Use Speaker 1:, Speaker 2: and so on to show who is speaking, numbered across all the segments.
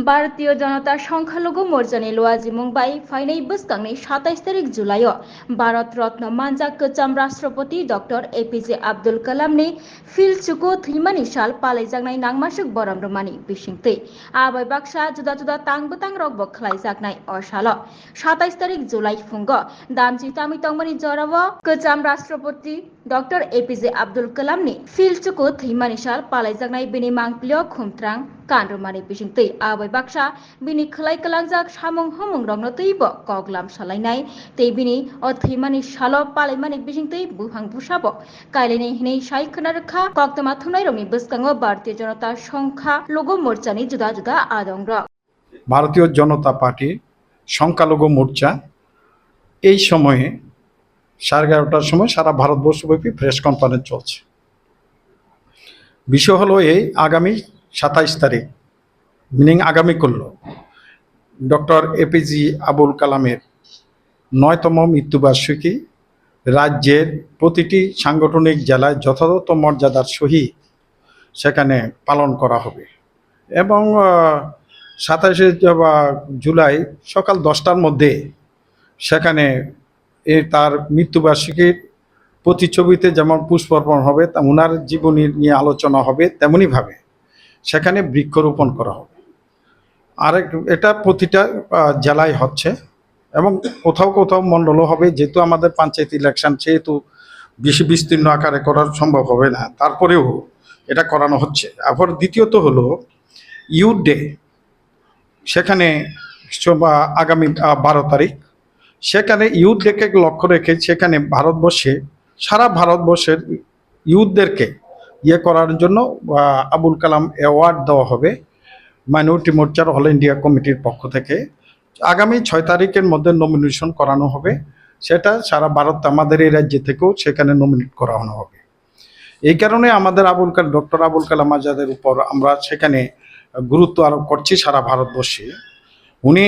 Speaker 1: भारतीय जनता संख्यालघु मोर्चानि लुवाजी मुंबाई फाइनै बोसकांनि साताइस तारिख जुलाइआव भारत रत्न मानजा गोजाम राष्ट्रपति डक्टर एपिजे आब्दुल कालामनि फिल चुकु थैमानि साल पालायजानाय नांमासुक बरम रमानि बिसिंतै आबै बाक्सा जुदा जुदा तांबोतां रगबो खालायजानाय असाल साताइस तारिख July Fung दामजि तामि तंमनि जराव doctor APJ Abdul કલામની ફિલ્ચકો થઈમા નિશાલ પાલાઈ જાગનાય બેની માંગ પ્લ્યો ખુમત્રાંગ કાનરમાની પિશિંગ તઈ આવય બાક્ષા બેની ખલાઈ કલાંજાક સામંગ હમંગ રંગનો તઈબ કોગલામ સલાઈનાય તઈ બેની અ થઈમાની શાલો પાલાઈમાની પિશિંગ તઈ બુહાંગ બુશાબો કાયલેની હિને શાઈ ખનારખા કોક્તમા થુનાઈ રંગની બસકાંગો ભારતીય જનતા সংখ্যা লঘু মোর্চানি জুদা জুদা আদঙ্গ
Speaker 2: ভারতীয় জনতা পার্টি সংখ্যালঘু মোর্চা এই সময়ে সাড়ে এগারোটার সময় সারা ভারতবর্ষব্যাপী প্রেস কনফারেন্স চলছে। বিষয় হলো এই, আগামী সাতাইশ তারিখ মিনিং আগামী করল ডক্টর এপিজি আবুল কালামের নয়তম মৃত্যুবার্ষিকী, রাজ্যের প্রতিটি সাংগঠনিক জেলায় যথাযথ মর্যাদার সহিত সেখানে পালন করা হবে। এবং সাতাশে জুলাই সকাল দশটার মধ্যে সেখানে এ তার মৃত্যুবার্ষিকীর প্রতিছবিতে যেমন পুষ্পার্পণ হবে ওনার জীবনী নিয়ে আলোচনা হবে তেমনইভাবে সেখানে বৃক্ষরোপণ করা হবে। আরেক, এটা প্রতিটা জেলায় হচ্ছে এবং কোথাও কোথাও মণ্ডলও হবে, যেহেতু আমাদের পঞ্চায়েত ইলেকশন সেহেতু বেশি বিস্তীর্ণ আকারে করা সম্ভব হবে না। তারপরেও এটা করানো হচ্ছে। আবার দ্বিতীয়ত হলো ইউথ ডে সেখানে আগামী বারো তারিখ সেখানে ইউথ ডেকে লক্ষ্য রেখে সেখানে ভারতবর্ষে, সারা ভারতবর্ষের ইউথদেরকে ইয়ে করার জন্য আবুল কালাম অ্যাওয়ার্ড দেওয়া হবে মাইনরিটি মোর্চার অল ইন্ডিয়া কমিটির পক্ষ থেকে। আগামী ছয় তারিখের মধ্যে নমিনেশন করানো হবে। সেটা সারা ভারত, আমাদের এই রাজ্য থেকেও সেখানে নমিনেট করানো হবে। এই কারণে আমাদের আবুল কালাম ডক্টর আবুল কালাম আজাদের উপর আমরা সেখানে গুরুত্ব আরোপ করছি সারা ভারতবর্ষে। উনি,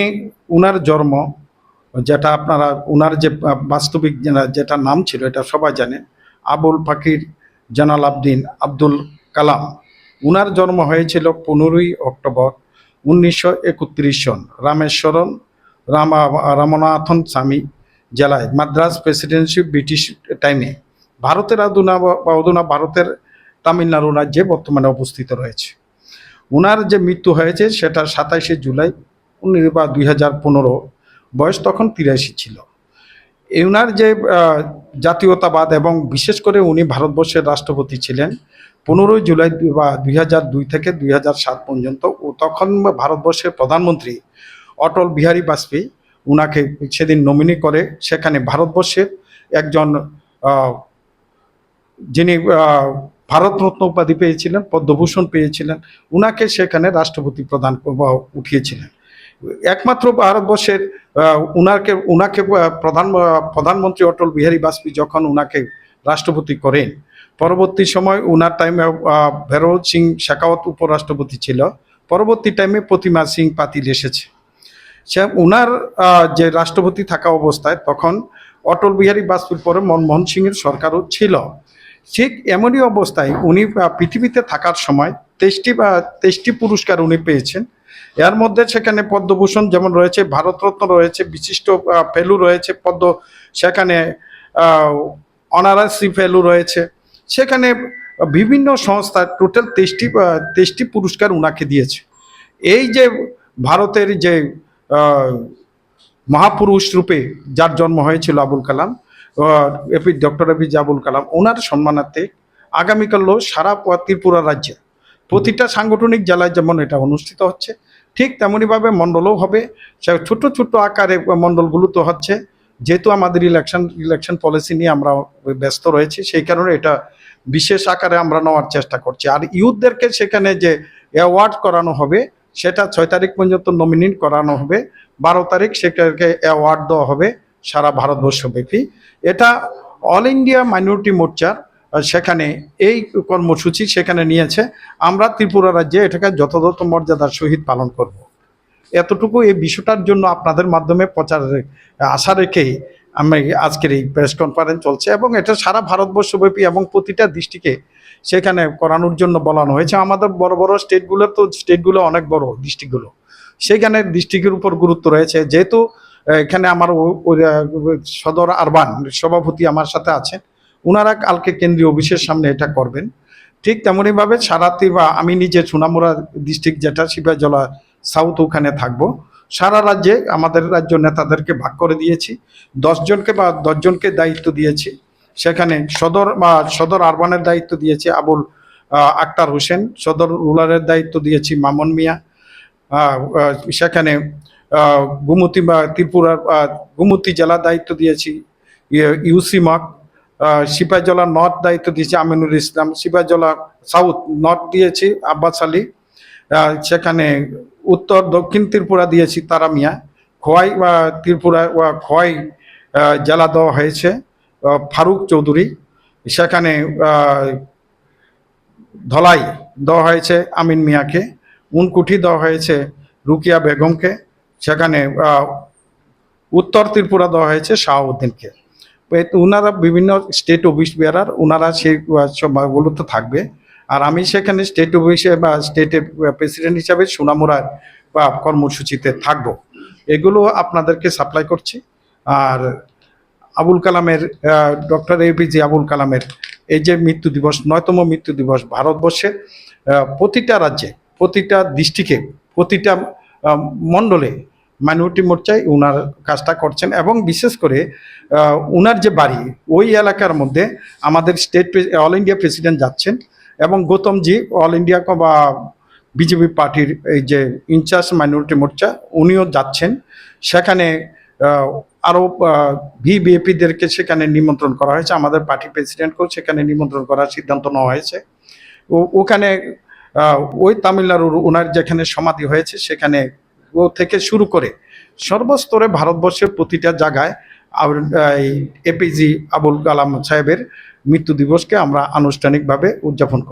Speaker 2: উনার জন্ম যেটা আপনারা ওনার যে বাস্তবিক যেটা নাম ছিল, এটা সবাই জানে, আবুল ফাকির জানাল আবদিন আব্দুল কালাম। উনার জন্ম হয়েছিল পনেরোই অক্টোবর উনিশশো একত্রিশ সন, রামেশ্বরম, রামা, রামনাথন স্বামী জেলায়, মাদ্রাস প্রেসিডেন্সি ব্রিটিশ টাইমে। ভারতের আদুনা বা অধুনা ভারতের তামিলনাড়ু রাজ্যে বর্তমানে অবস্থিত রয়েছে। উনার যে মৃত্যু হয়েছে, সেটা সাতাইশে জুলাই উনি বা দুই হাজার পনেরো বয়স তখন তিরাশি ছিল। এনার যে জাতীয়তাবাদ এবং বিশেষ করে উনি ভারতবর্ষের রাষ্ট্রপতি ছিলেন, পনেরোই জুলাই বা দুই হাজার দুই থেকে দুই হাজার সাত পর্যন্ত ও তখন ভারতবর্ষের প্রধানমন্ত্রী অটল বিহারী বাজপেয়ী উনাকে সেদিন নমিনি করে। সেখানে ভারতবর্ষের একজন যিনি ভারতরত্ন উপাধি পেয়েছিলেন, পদ্মভূষণ পেয়েছিলেন, উনাকে সেখানে রাষ্ট্রপতি প্রদান উঠিয়েছিলেন। একমাত্র ভারতবর্ষের উনাকে উনাকে প্রধান প্রধানমন্ত্রী অটল বিহারী বাজপেয়ী যখন উনাকে রাষ্ট্রপতি করেন, পরবর্তী সময় উনার টাইমে ভেরোজ সিং শেখাওয়াত উপরাষ্ট্রপতি ছিল। পরবর্তী টাইমে প্রতিমা সিং পাতিল এসেছে। সে, উনার যে রাষ্ট্রপতি থাকা অবস্থায় তখন অটল বিহারী বাজপেয়ীর পরে মনমোহন সিংয়ের সরকারও ছিল। ঠিক এমনই অবস্থায় উনি পৃথিবীতে থাকার সময় তেইশটি বা তেইশটি পুরস্কার উনি পেয়েছেন। এর মধ্যে সেখানে পদ্মভূষণ যেমন রয়েছে, ভারতরত্ন রয়েছে, বিশিষ্ট ফেলু রয়েছে, পদ্ম, সেখানে অনারাসি ফেলু রয়েছে। সেখানে বিভিন্ন সংস্থা টোটাল তেইশটি তেইশটি পুরস্কার উনাকে দিয়েছে। এই যে ভারতের যে মহাপুরুষ রূপে যার জন্ম হয়েছিল Abul Kalam AP, doctor APJ Abul Kalam ওনার সম্মানার্থে আগামীকালও সারা ত্রিপুরা রাজ্যে প্রতিটা সাংগঠনিক জেলায় যেমন এটা অনুষ্ঠিত হচ্ছে ঠিক তেমনইভাবে মণ্ডলও হবে। ছোট ছোট আকারে মণ্ডলগুলো তো হচ্ছে। যেহেতু আমাদের ইলেকশন ইলেকশন পলিসি নিয়ে আমরা ব্যস্ত রয়েছি, সেই কারণে এটা বিশেষ আকারে আমরা নেওয়ার চেষ্টা করছি। আর ইউথদেরকে সেখানে যে অ্যাওয়ার্ড করানো হবে, সেটা ছয় তারিখ পর্যন্ত নমিনেট করানো হবে। বারো তারিখ সেটাকে অ্যাওয়ার্ড দেওয়া হবে সারা ভারতবর্ষব্যাপী। এটা অল ইন্ডিয়া মাইনরিটি মোর্চার সেখানে এই কর্মসূচি সেখানে নিয়েছে। আমরা ত্রিপুরা রাজ্যে এটাকে যথাযথ মর্যাদার সহিত পালন করব। এতটুকু এই বিষয়টার জন্য আপনাদের মাধ্যমে প্রচারের আশা রেখেই আমি আজকের এই প্রেস কনফারেন্স চলছে এবং এটা সারা ভারতবর্ষব্যাপী এবং প্রতিটা দৃষ্টিকে সেখানে করানোর জন্য বলানো হয়েছে। আমাদের বড় বড় স্টেটগুলো তো স্টেটগুলো অনেক বড় ডিস্ট্রিক্টগুলো সেখানে ডিস্ট্রিক্টের উপর গুরুত্ব রয়েছে। যেহেতু এখানে আমার সদর আরবান সভাপতি আমার সাথে আছেন ওনারা কালকে কেন্দ্রীয় অফিসের সামনে এটা করবেন। ঠিক তেমনইভাবে সারাতি বা আমি নিজে সুনামুরা ডিস্ট্রিক্ট যেটা, সিপাহজলা সাউথ ওখানে থাকব। সারা রাজ্যে আমাদের রাজ্য নেতাদেরকে ভাগ করে দিয়েছি। দশজনকে বা দশজনকে দায়িত্ব দিয়েছি। সেখানে সদর বা সদর আরবানের দায়িত্ব দিয়েছি আবুল আক্তার হোসেন। সদর রুরালের দায়িত্ব দিয়েছি মামন মিয়া। সেখানে গুমতি বা ত্রিপুরার গুমতি জেলা দায়িত্ব দিয়েছি। ইয়ে- ইউসি মক সিপাহজলা নর্থ দায়িত্ব দিয়েছি আমিনুল ইসলাম। সিপাহজলা সাউথ নর্থ দিয়েছি আব্বাস আলী। সেখানে উত্তর, দক্ষিণ ত্রিপুরা দিয়েছি তারা মিয়া। খোয়াই ত্রিপুরা খোয়াই জেলা দেওয়া হয়েছে ফারুক চৌধুরী। সেখানে ধলাই দেওয়া হয়েছে আমিন মিয়াকে। উনকুঠি দেওয়া হয়েছে রুকিয়া বেগমকে। সেখানে উত্তর ত্রিপুরা দেওয়া হয়েছে শাহাউদ্দিনকে ওনারা বিভিন্ন স্টেট অফিস বেয়ারার ওনারা সেই আহ, সভাগুলোতে থাকবে। আর আমি সেখানে স্টেট অফিসে বা স্টেটের প্রেসিডেন্ট হিসাবে সোনামুড়ার বা কর্মসূচিতে থাকব। এগুলো আপনাদেরকে সাপ্লাই করছি। আর আবুল কালামের ডক্টর এপিজে আবুল কালামের এই যে মৃত্যু দিবস নয়তম মৃত্যু দিবস ভারতবর্ষে প্রতিটা রাজ্যে প্রতিটা ডিস্ট্রিক্টে প্রতিটা মণ্ডলে মাইনরিটি মোর্চায় উনার কাজটা করছেন এবং বিশেষ করে উনার যে বাড়ি, ওই এলাকার মধ্যে আমাদের স্টেট অল ইন্ডিয়া প্রেসিডেন্ট যাচ্ছেন এবং গৌতমজি অল ইন্ডিয়া বা বিজেপি পার্টির এই যে ইনচার্জ মাইনরিটি মোর্চা, উনিও যাচ্ছেন। সেখানে আরও ভিবিএপিদেরকে সেখানে নিমন্ত্রণ করা হয়েছে। আমাদের পার্টি প্রেসিডেন্টকেও সেখানে নিমন্ত্রণ করার সিদ্ধান্ত নেওয়া হয়েছে। ও, ওখানে ওই তামিলনাড়ুর ওনার যেখানে সমাধি হয়েছে, সেখানে থেকে শুরু করে সর্বস্তরে ভারতবর্ষের প্রতিটা জায়গায় এপিজি আবুল কালাম সাহেবের মৃত্যু দিবসকে আমরা আনুষ্ঠানিকভাবে উদযাপন করব